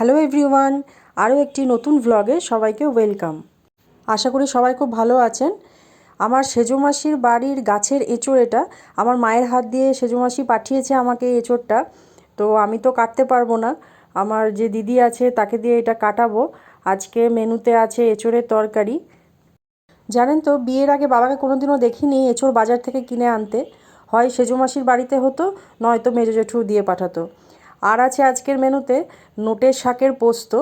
Hello everyone আরও একটি নতুন ভ্লগে সবাইকে ওয়েলকাম আশা করি সবাই খুব ভালো আছেন। আমার সেজো মাসির বাড়ির গাছের এঁচড় এটা। আমার মায়ের হাত দিয়ে সেজো মাসি পাঠিয়েছে আমাকে এই এঁচড়টা। তো আমি তো কাটতে পারব না। আমার যে দিদি আছে তাকে দিয়ে এটা কাটাবো। আজকে মেনুতে আছে এঁচড়ের তরকারি। জানেন তো, বিয়ের আগে বাবাকে কোনোদিনও দেখিনি এঁচড় বাজার থেকে কিনে আনতে। হয় সেজো মাসির বাড়িতে হতো, নয়তো মেজো জেঠু দিয়ে পাঠাতো। আর আছে আজকের মেনুতে নোটের শাকের পোস্ত।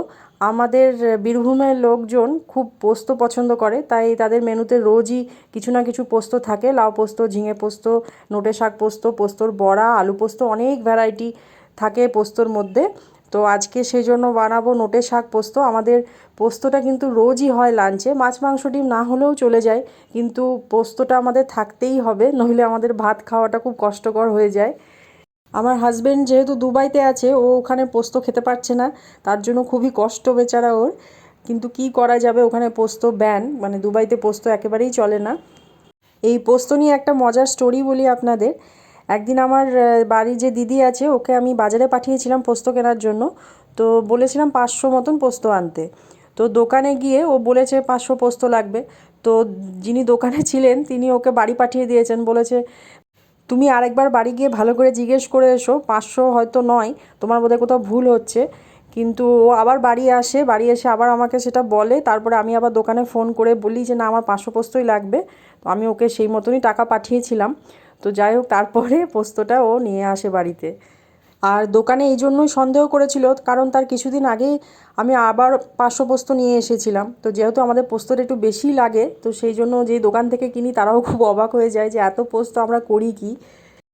আমাদের বীরভূমের লোকজন খুব পোস্ত পছন্দ করে, তাই তাদের মেনুতে রোজই কিছু না কিছু পোস্ত থাকে। লাউ পোস্ত, ঝিঙে পোস্ত নোটে শাক পোস্ত, পোস্তর বড়া, আলু পোস্ত, অনেক ভ্যারাইটি থাকে পোস্তর মধ্যে। তো আজকে সেই জন্য বানাবো নোটে শাক পোস্ত। আমাদের পোস্তটা কিন্তু রোজই হয় লাঞ্চে। মাছ, মাংস, ডিম না হলেও চলে যায়, কিন্তু পোস্তটা আমাদের থাকতেই হবে, নইলে আমাদের ভাত খাওয়াটা খুব কষ্টকর হয়ে যায়। আমার হাজব্যান্ড যেহেতু দুবাইতে আছে, ও ওখানে পোস্ত খেতে পারছে না, তার জন্য খুবই কষ্ট বেচারা ওর। কিন্তু কি করা যাবে, ওখানে পোস্ত ব্যান মানে দুবাইতে পোস্ত একেবারেই চলে না। এই পোস্ত নিয়ে একটা মজার স্টোরি বলি আপনাদের। একদিন আমার বাড়ির যে দিদি আছে, ওকে আমি বাজারে পাঠিয়েছিলাম পোস্ত কেনার জন্য। তো বলেছিলাম পাঁচশো মতন পোস্ত আনতে। তো দোকানে গিয়ে ও বলেছে পাঁচশো পোস্ত লাগবে। তো যিনি দোকানে ছিলেন, তিনি ওকে বাড়ি পাঠিয়ে দিয়েছেন। বলেছে তুমি আরেকবার বাড়ি গিয়ে ভালো করে জিজ্ঞেস করে এসো, পাঁচশো হয়তো নয়, তোমার বোধহয় কোথাও ভুল হচ্ছে। কিন্তু ও আবার বাড়ি আসে, বাড়ি এসে আবার আমাকে সেটা বলে, তারপরে আমি আবার দোকানে ফোন করে বলি যে, না, আমার পাঁচশো পোস্তই লাগবে। তো আমি ওকে সেই মতনই টাকা পাঠিয়েছিলাম। তো যাই হোক, তারপরে পোস্তটা ও নিয়ে আসে বাড়িতে। আর দোকানে এই জন্যই সন্দেহ করেছিল, কারণ তার কিছুদিন আগেই আমি আবার পাঁচশো পোস্ত নিয়ে এসেছিলাম। তো যেহেতু আমাদের পোস্তটা একটু বেশি লাগে, তো সেই জন্য যেই দোকান থেকে কিনি তারাও খুব অবাক হয়ে যায় যে এত পোস্ত আমরা করি কি।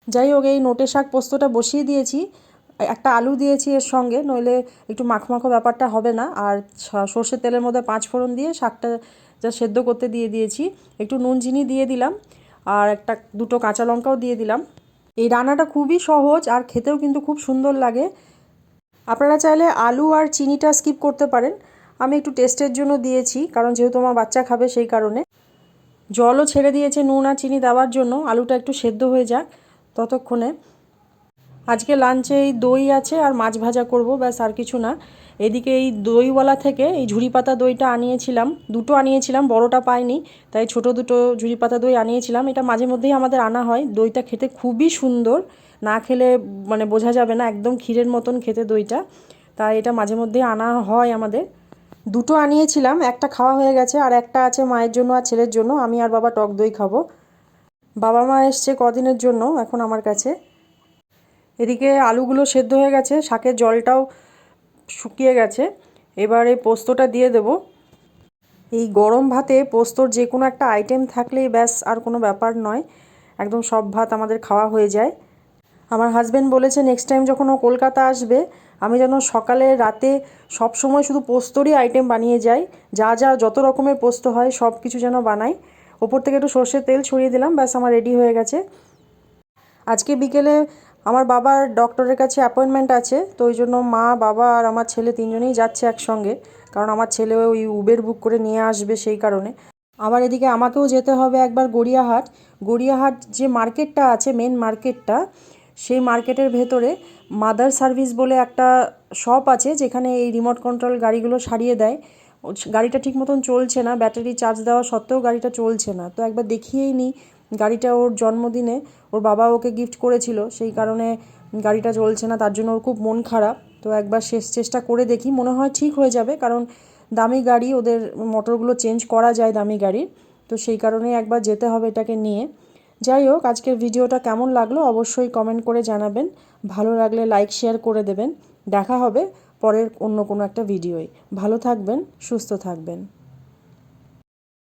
যাই হোক, এই নোটে শাক পোস্তটা বসিয়ে দিয়েছি। একটা আলু দিয়েছি এর সঙ্গে, নইলে একটু মাখো ব্যাপারটা হবে না। আর সর্ষের তেলের মধ্যে পাঁচ ফোড়ন দিয়ে শাকটা যা সেদ্ধ করতে দিয়ে দিয়েছি। একটু নুন, চিনি দিয়ে দিলাম। আর একটা, দুটো কাঁচা লঙ্কাও দিয়ে দিলাম। এই রান্নাটা খুবই সহজ আর খেতেও কিন্তু খুব সুন্দর লাগে। আপনারা চাইলে আলু আর চিনিটা স্কিপ করতে পারেন। আমি একটু টেস্টের জন্য দিয়েছি, কারণ যেহেতু আমার বাচ্চা খাবে সেই কারণে। জলও ছেড়ে দিয়েছে নুন আর চিনি দেওয়ার জন্য। আলুটা একটু সেদ্ধ হয়ে যাক ততক্ষণে। আজকে লাঞ্চে এই দই আছে আর মাছ ভাজা করব, ব্যাস আর কিছু না। এদিকে এই দইওয়ালা থেকে এই ঝুড়ি পাতা দইটা আনিয়েছিলাম, দুটো আনিয়েছিলাম, বড়টা পাইনি, তাই ছোট দুটো ঝুড়ি পাতা দই আনিয়েছিলাম। এটা মাঝে মধ্যেই আমাদের আনা হয়, দইটা খেতে খুবই সুন্দর, না খেলে মানে বোঝা যাবে না, একদম ক্ষীরের মতন খেতে দইটা। তাই এটা মাঝে মধ্যেই আনা হয় আমাদের। দুটো আনিয়েছিলাম, একটা খাওয়া হয়ে গেছে আর একটা আছে মায়ের জন্য আর ছেলের জন্য, আমি আর বাবা টক দই খাব। বাবা মা এসছে কদিনের জন্য এখন আমার কাছে। এদিকে আলুগুলো সেদ্ধ হয়ে গেছে, শাকের জলটাও শুকিয়ে গেছে। এবারে পোস্তটা দিয়ে দেব। এই গরম ভাতে পোস্তর যে কোনো একটা আইটেম থাকলেই ব্যাস, আর কোনো ব্যাপার নয়। একদম সব ভাত আমাদের খাওয়া হয়ে যায়। আমার হাজব্যান্ড বলেছে নেক্সট টাইম যখন ও কলকাতা আসবে, আমি যেন সকালে রাতে সব সময় শুধু পোস্তরই আইটেম বানিয়ে যাই। যা যা যত রকমের পোস্ত হয়, সব কিছু যেন বানাই। ওপর থেকে একটু সর্ষের তেল ছড়িয়ে দিলাম, ব্যাস আমার রেডি হয়ে গেছে। আজকে বিকেলে আমার বাবার ডক্টরের কাছে অ্যাপয়েন্টমেন্ট আছে, তো ওই জন্য মা, বাবা আর আমার ছেলে তিনজনেই যাচ্ছে একসঙ্গে, কারণ আমার ছেলে ওই উবের বুক করে নিয়ে আসবে সেই কারণে। আবার এদিকে আমাকেও যেতে হবে একবার গড়িয়াহাট। গড়িয়াহাট যে মার্কেটটা আছে মেন মার্কেটটা, সেই মার্কেটের ভেতরে মাদার সার্ভিস বলে একটা শপ আছে, যেখানে এই রিমোট কন্ট্রোল গাড়িগুলো সারিয়ে দেয়। গাড়িটা ঠিক মতন চলছে না ব্যাটারি চার্জ দেওয়া সত্ত্বেও গাড়িটা চলছে না। তো একবার দেখিয়েই নিই গাড়িটা ওর জন্মদিনে ওর বাবা ওকে গিফট করেছিল, সেই কারণে গাড়িটা চলছে না, তার জন্য ওর খুব মন খারাপ। তো একবার শেষ, চেষ্টা করে দেখি, মনে হয় ঠিক হয়ে যাবে, কারণ দামি গাড়ি ওদের মোটরগুলো চেঞ্জ করা যায় দামি গাড়ির। তো সেই কারণে একবার যেতে হবে এটাকে নিয়ে। যাই হোক, আজকের ভিডিওটা কেমন লাগল অবশ্যই কমেন্ট করে জানাবেন। ভালো লাগলে লাইক শেয়ার করে দেবেন। দেখা হবে পরের অন্য কোনো একটা ভিডিওয়। ভালো থাকবেন, সুস্থ থাকবেন।